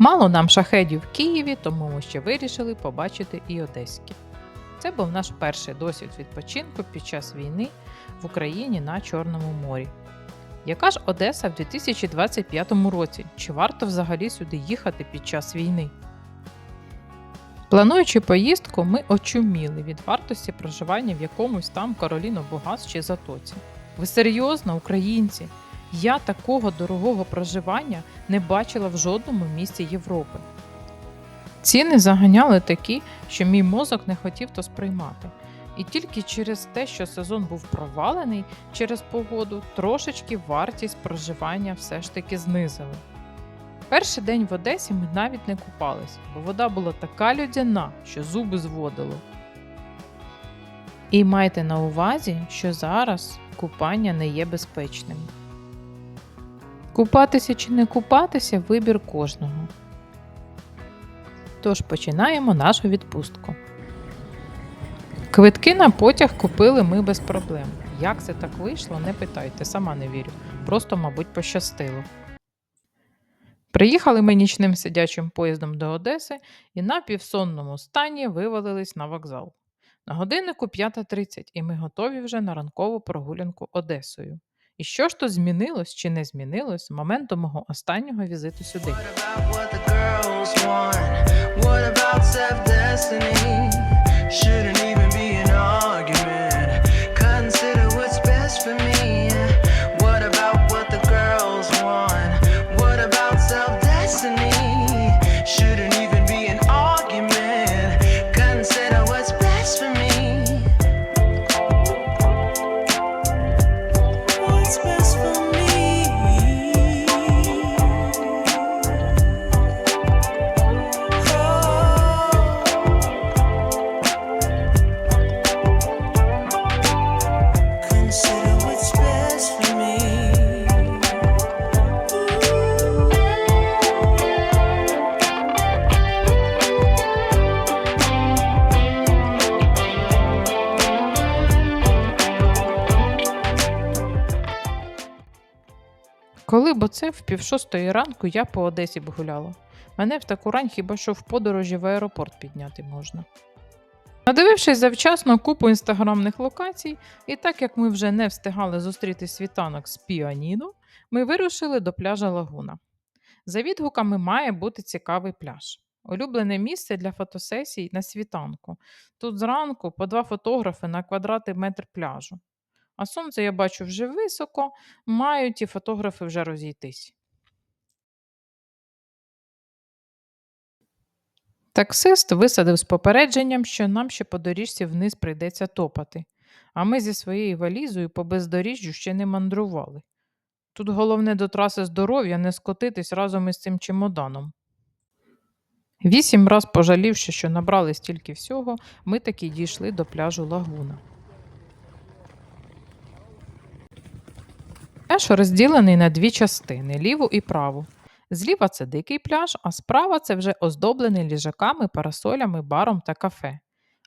Мало нам шахедів в Києві, тому ми ще вирішили побачити і одеські. Це був наш перший досвід відпочинку під час війни в Україні на Чорному морі. Яка ж Одеса в 2025 році? Чи варто взагалі сюди їхати під час війни? Плануючи поїздку, ми очуміли від вартості проживання в якомусь там Кароліно Бугас чи Затоці. Ви серйозно, українці? Я такого дорогого проживання не бачила в жодному місті Європи. Ціни заганяли такі, що мій мозок не хотів то сприймати. І тільки через те, що сезон був провалений через погоду, трошечки вартість проживання все ж таки знизили. Перший день в Одесі ми навіть не купались, бо вода була така людяна, що зуби зводило. І майте на увазі, що зараз купання не є безпечним. Купатися чи не купатися вибір кожного. Тож починаємо нашу відпустку. Квитки на потяг купили ми без проблем. Як це так вийшло, не питайте, сама не вірю. Просто, мабуть, пощастило. Приїхали ми нічним сидячим поїздом до Одеси і на півсонному стані вивалились на вокзал. На годиннику 5.30, і ми готові вже на ранкову прогулянку Одесою. І що ж то змінилось чи не змінилось з моменту мого останнього візиту сюди? What about Коли в півшостої ранку я по Одесі б гуляла. Мене в таку рань хіба що в подорожі в аеропорт підняти можна. Надивившись завчасно купу інстаграмних локацій, і так як ми вже не встигали зустріти світанок з піаніно, ми вирушили до пляжа Лагуна. За відгуками має бути цікавий пляж. Улюблене місце для фотосесій на світанку. Тут зранку по два фотографи на квадратний метр пляжу. А сонце я бачу вже високо, мають ті фотографи вже розійтись. Таксист висадив з попередженням, що нам ще по доріжці вниз прийдеться топати, а ми зі своєю валізою по бездоріжжю ще не мандрували. Тут головне до траси здоров'я не скотитись разом із цим чемоданом. Вісім раз пожалівши, що набрали стільки всього, ми таки дійшли до пляжу Лагуна. Пляж розділений на дві частини ліву і праву. Зліва це дикий пляж, а справа це вже оздоблений ліжаками, парасолями, баром та кафе.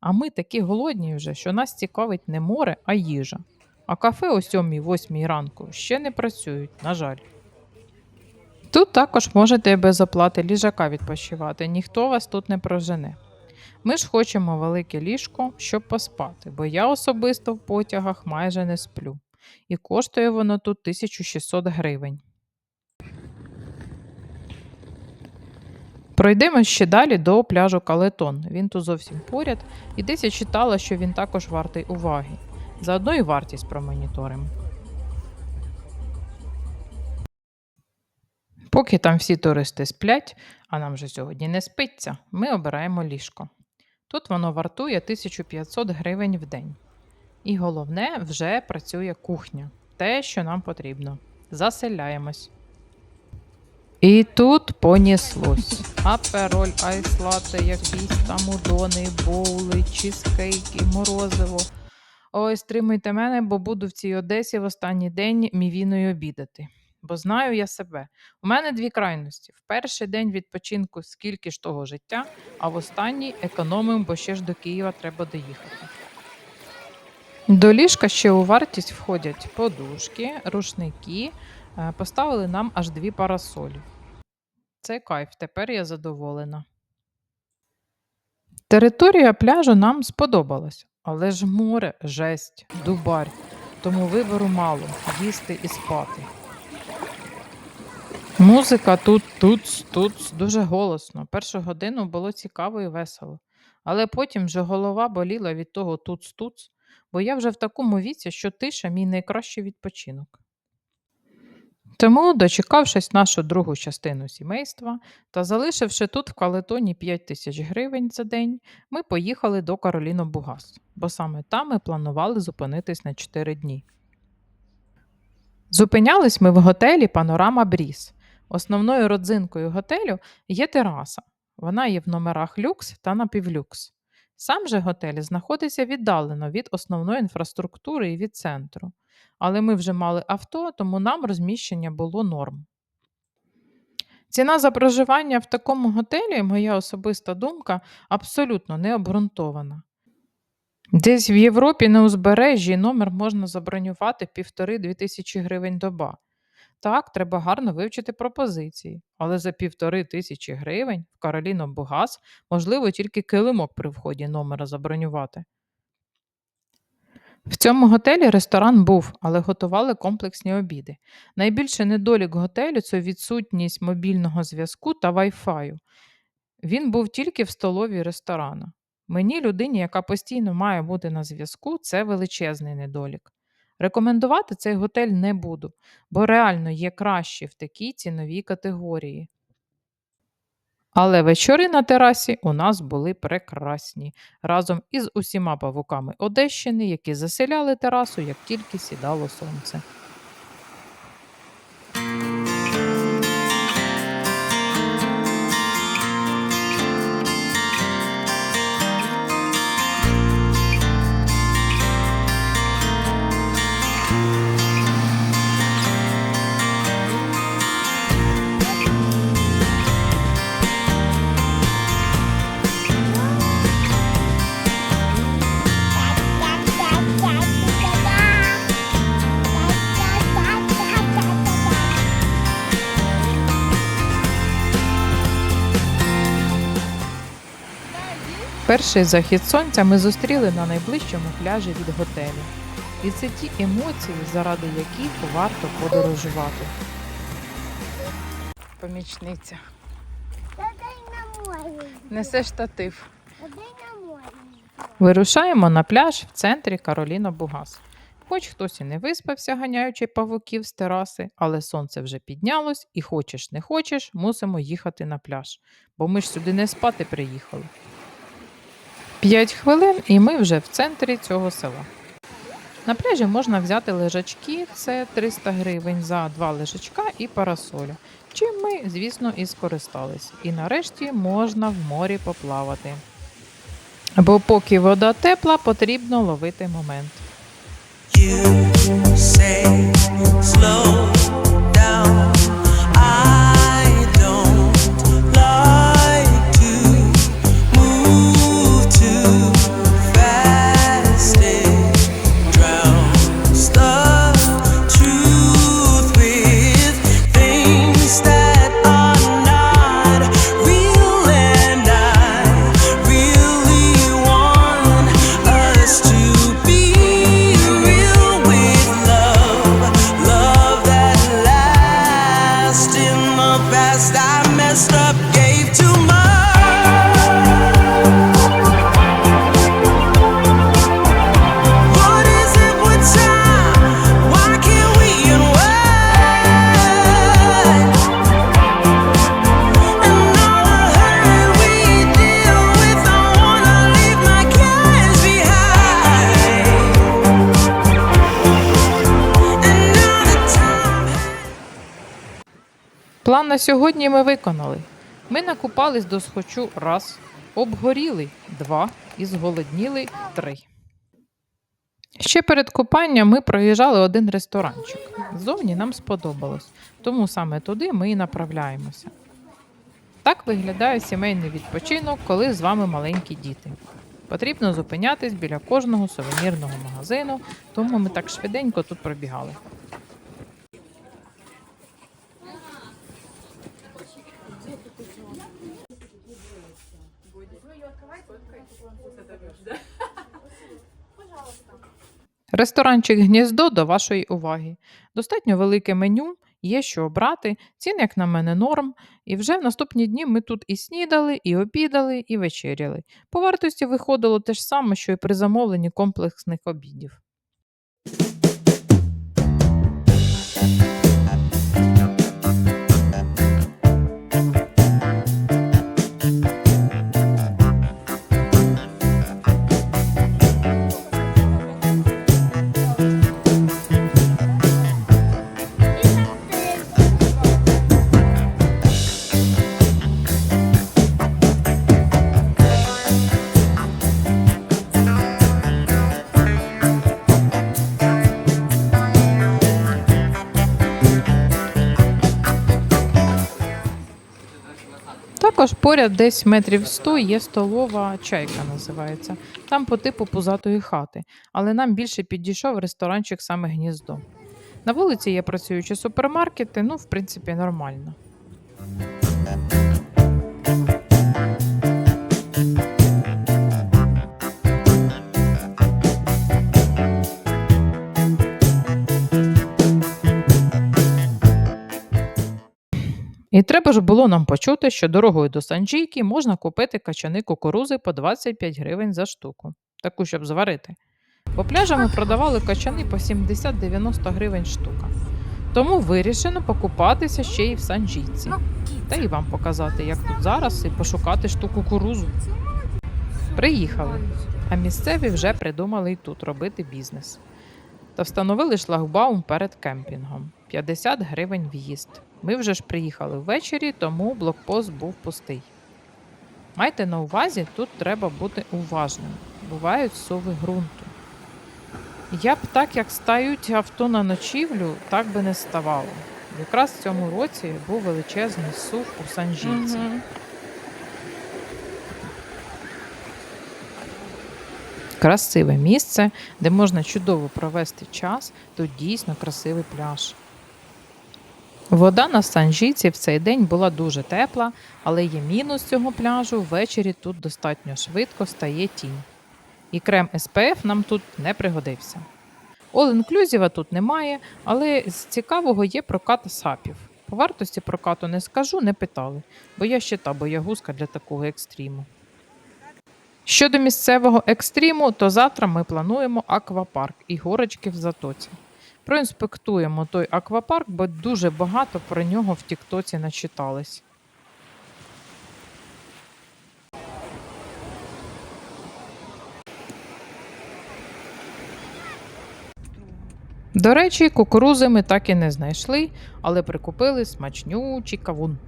А ми такі голодні вже, що нас цікавить не море, а їжа. А кафе о 7-8 ранку ще не працюють, на жаль. Тут також можете без оплати ліжака відпочивати, ніхто вас тут не прожене. Ми ж хочемо велике ліжко, щоб поспати, бо я особисто в потягах майже не сплю. І коштує воно тут 1600 гривень. Пройдемо ще далі до пляжу Калетон. Він тут зовсім поряд, і десь я читала, що він також вартий уваги. Заодно і вартість промоніторимо. Поки там всі туристи сплять, а нам же сьогодні не спиться, ми обираємо ліжко. Тут воно вартує 1500 гривень в день. І головне, вже працює кухня. Те, що нам потрібно. Заселяємось. І тут поніслось. Апероль, айслати, якісь там удони, боули, чизкейки, морозиво. Ой, стримуйте мене, бо буду в цій Одесі в останній день мівіною обідати. Бо знаю я себе. У мене дві крайності. В перший день відпочинку скільки ж того життя, а в останній економимо, бо ще ж до Києва треба доїхати. До ліжка ще у вартість входять подушки, рушники. е, Поставили нам аж дві парасолі. Це кайф, тепер я задоволена. Територія пляжу нам сподобалась, але ж море жесть, дубарь, тому вибору мало їсти і спати. Музика тут, тут, тут дуже голосно. Першу годину було цікаво і весело. Але потім вже голова боліла від того туц-туц, бо я вже в такому віці, що тиша мій найкращий відпочинок. Тому, дочекавшись нашу другу частину сімейства та залишивши тут в Калетоні 5 тисяч гривень за день, ми поїхали до Кароліно Бугас, бо саме там ми планували зупинитись на 4 дні. Зупинялись ми в готелі Панорама Бріз. Основною родзинкою готелю є тераса. Вона є в номерах люкс та напівлюкс. Сам же готель знаходиться віддалено від основної інфраструктури і від центру. Але ми вже мали авто, тому нам розміщення було норм. Ціна за проживання в такому готелі, моя особиста думка, абсолютно не обґрунтована. Десь в Європі на узбережжі номер можна забронювати півтори-дві тисячі гривень доба. Так, треба гарно вивчити пропозиції, але за півтори тисячі гривень в Кароліно Бугас можливо тільки килимок при вході номера забронювати. В цьому готелі ресторан був, але готували комплексні обіди. Найбільший недолік готелю це відсутність мобільного зв'язку та Wi-Fi. Він був тільки в столовій ресторану. Мені, людині, яка постійно має бути на зв'язку, це величезний недолік. Рекомендувати цей готель не буду, бо реально є кращі в такій ціновій категорії. Але вечори на терасі у нас були прекрасні разом із усіма павуками Одещини, які заселяли терасу, як тільки сідало сонце. Перший захід сонця ми зустріли на найближчому пляжі від готелю. І це ті емоції, заради яких варто подорожувати. Помічниця. Несе штатив. Вирушаємо на пляж в центрі Кароліна Бугас. Хоч хтось і не виспався, ганяючи павуків з тераси, але сонце вже піднялось, і хочеш не хочеш, мусимо їхати на пляж, бо ми ж сюди не спати приїхали. П'ять хвилин, і ми вже в центрі цього села. На пляжі можна взяти лежачки, це 300 гривень за два лежачка і парасоля. Чим ми, звісно, і скористались. І нарешті можна в морі поплавати. Бо поки вода тепла, потрібно ловити момент. You say slow down. План на сьогодні ми виконали. Ми накупались до схочу раз, обгоріли два і зголодніли три. Ще перед купанням ми проїжджали один ресторанчик. Зовні нам сподобалось, тому саме туди ми і направляємося. Так виглядає сімейний відпочинок, коли з вами маленькі діти. Потрібно зупинятись біля кожного сувенірного магазину, тому ми так швиденько тут пробігали. Ресторанчик гніздо до вашої уваги. Достатньо велике меню, є що обрати, цін, як на мене, норм. І вже в наступні дні ми тут і снідали, і обідали, і вечеряли. По вартості виходило те ж саме, що і при замовленні комплексних обідів. Поряд десь метрів 100 є столова чайка називається. Там по типу пузатої хати, але нам більше підійшов ресторанчик саме гніздо. На вулиці є працюючі супермаркети, ну, в принципі, нормально. І треба ж було нам почути, що дорогою до Санджійки можна купити качани кукурузи по 25 гривень за штуку, таку, щоб зварити. По пляжам ми продавали качани по 70-90 гривень штука. Тому вирішено покупатися ще й в Санджійці. Та і вам показати, як тут зараз, і пошукати ту кукурузу. Приїхали, а місцеві вже придумали і тут робити бізнес. Та встановили шлагбаум перед кемпінгом 50 гривень в'їзд. Ми вже ж приїхали ввечері, тому блокпост був пустий. Майте на увазі, тут треба бути уважним. Бувають суви ґрунту. Я б так, як стають авто на ночівлю, так би не ставало. Якраз в цьому році був величезний сув у Санжівці. Красиве місце, де можна чудово провести час, тут дійсно красивий пляж. Вода на Санжіці в цей день була дуже тепла, але є мінус цього пляжу. Ввечері тут достатньо швидко стає тінь. І крем SPF нам тут не пригодився. All-inclusive тут немає, але з цікавого є прокат сапів. По вартості прокату не скажу, не питали, бо я ще та боягузка для такого екстриму. Щодо місцевого екстриму, то завтра ми плануємо аквапарк і горочки в затоці. Проінспектуємо той аквапарк, бо дуже багато про нього в Тіктоці начитались. До речі, кукурузи ми так і не знайшли, але прикупили смачнючий кавун.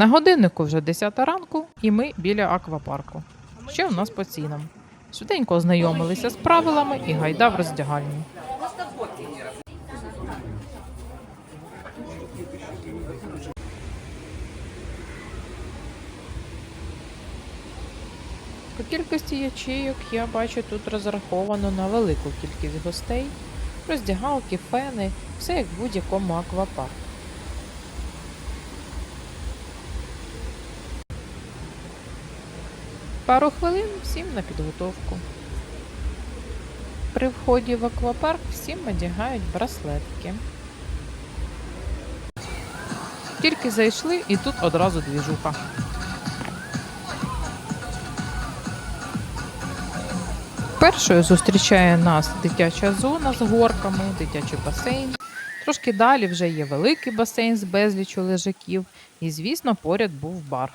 На годиннику вже 10 ранку, і ми біля аквапарку. Що у нас по цінам? Швиденько ознайомилися з правилами і гайда в роздягальню. По кількості ячейок я бачу тут розраховано на велику кількість гостей, роздягалки, фени, все як в будь-якому аквапарку. Пару хвилин всім на підготовку. При вході в аквапарк всім одягають браслетки. Тільки зайшли і тут одразу двіжуха. Першою зустрічає нас дитяча зона з горками, дитячий басейн. Трошки далі вже є великий басейн з безлічю лежаків, і, звісно, поряд був бар.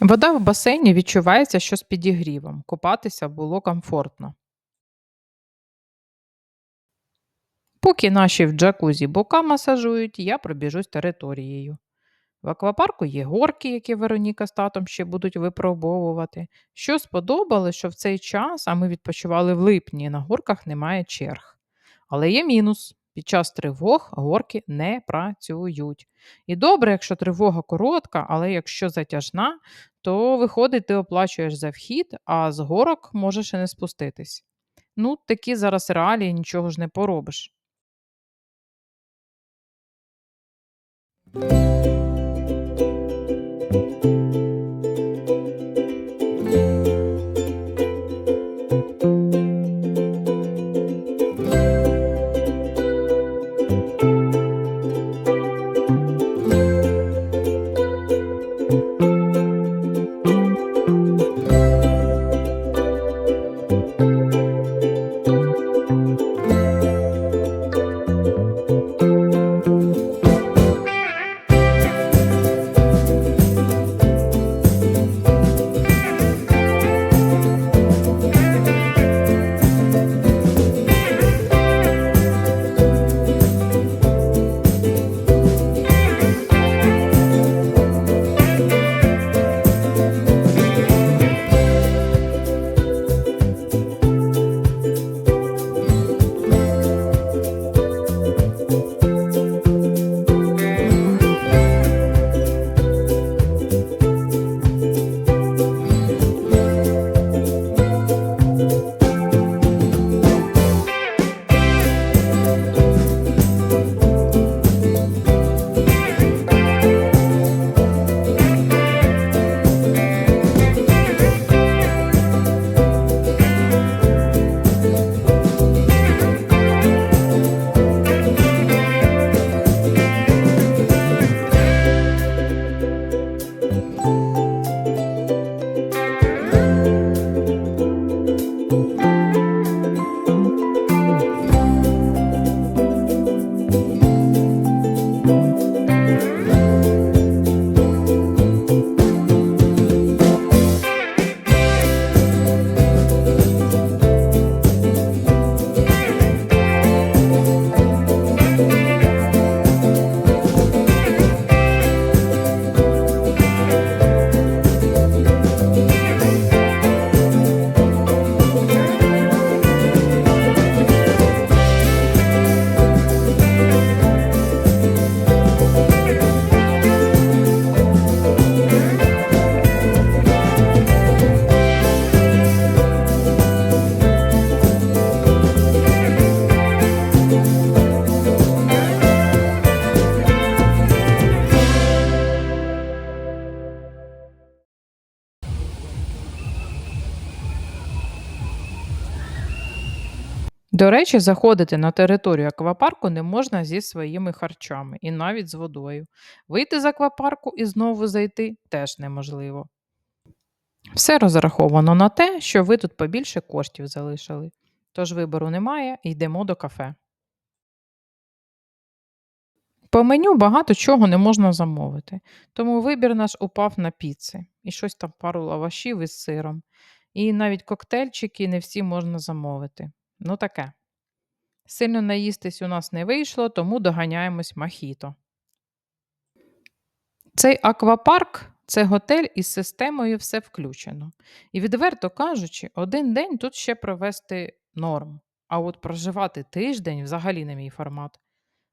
Вода в басейні відчувається, що з підігрівом. Купатися було комфортно. Поки наші в джакузі бока масажують, я пробіжусь територією. В аквапарку є горки, які Вероніка з татом ще будуть випробовувати. Що сподобалось, що в цей час, а ми відпочивали в липні, на горках немає черг. Але є мінус. Під час тривог горки не працюють. І добре, якщо тривога коротка, але якщо затяжна, то виходить, ти оплачуєш за вхід, а з горок можеш і не спуститись. Ну, такі зараз реалії, нічого ж не поробиш. До речі, заходити на територію аквапарку не можна зі своїми харчами і навіть з водою. Вийти з аквапарку і знову зайти теж неможливо. Все розраховано на те, що ви тут побільше коштів залишили. Тож вибору немає, йдемо до кафе. По меню багато чого не можна замовити, тому вибір наш упав на піци і щось там пару лавашів із сиром. І навіть коктейльчики не всі можна замовити. Ну таке. Сильно наїстись у нас не вийшло, тому доганяємось махіто. Цей аквапарк це готель із системою все включено. І відверто кажучи, один день тут ще провести норм. А от проживати тиждень взагалі не мій формат.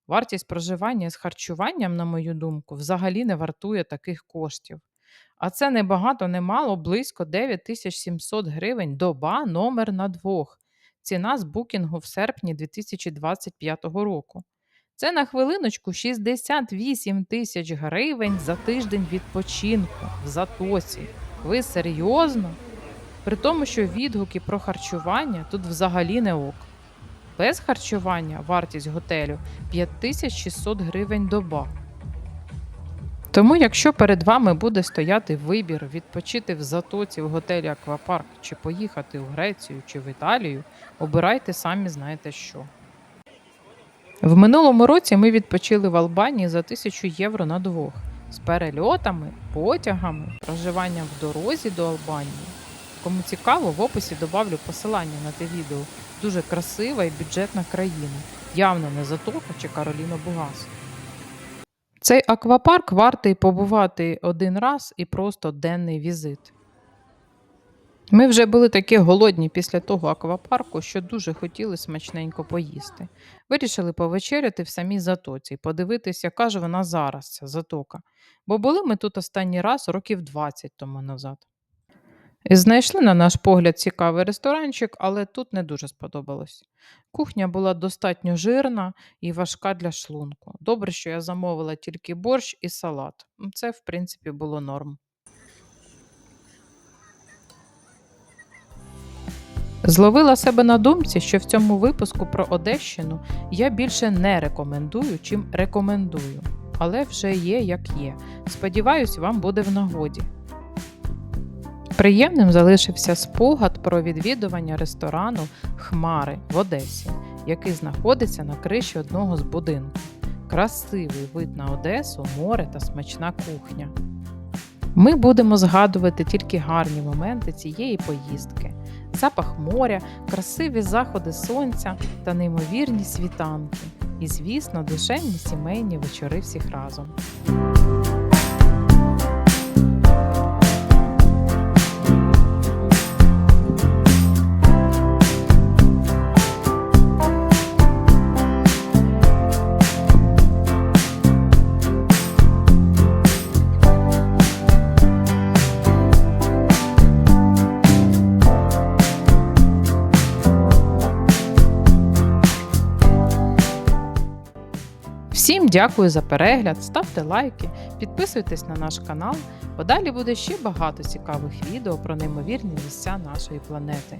Вартість проживання з харчуванням, на мою думку, взагалі не вартує таких коштів. А це не багато, не мало, близько 9700 гривень доба номер на двох. Ціна з букінгу в серпні 2025 року. Це на хвилиночку 68 тисяч гривень за тиждень відпочинку в Затоці. Ви серйозно? При тому, що відгуки про харчування тут взагалі не ок. Без харчування вартість готелю 5600 гривень доба. Тому, якщо перед вами буде стояти вибір відпочити в Затоці в готелі Аквапарк чи поїхати в Грецію чи в Італію, обирайте самі знаєте що. В минулому році ми відпочили в Албанії за 1000 євро на двох з перельотами, потягами, проживанням в дорозі до Албанії. Кому цікаво, в описі добавлю посилання на те відео. Дуже красива і бюджетна країна. Явно не Затока чи Кароліна Бугас. Цей аквапарк вартий побувати один раз і просто денний візит. Ми вже були такі голодні після того аквапарку, що дуже хотіли смачненько поїсти. Вирішили повечеряти в самій затоці, подивитися, яка ж вона зараз, ця затока. Бо були ми тут останній раз років 20 тому назад. Знайшли на наш погляд цікавий ресторанчик, але тут не дуже сподобалось. Кухня була достатньо жирна і важка для шлунку. Добре, що я замовила тільки борщ і салат. Це, в принципі, було норм. Зловила себе на думці, що в цьому випуску про Одещину я більше не рекомендую, чим рекомендую. Але вже є як є. Сподіваюсь, вам буде в нагоді. Приємним залишився спогад про відвідування ресторану Хмари в Одесі, який знаходиться на криші одного з будинків. Красивий вид на Одесу, море та смачна кухня. Ми будемо згадувати тільки гарні моменти цієї поїздки: запах моря, красиві заходи сонця та неймовірні світанки. І, звісно, душевні сімейні вечори всіх разом. Дякую за перегляд, ставте лайки, підписуйтесь на наш канал, бо далі буде ще багато цікавих відео про неймовірні місця нашої планети.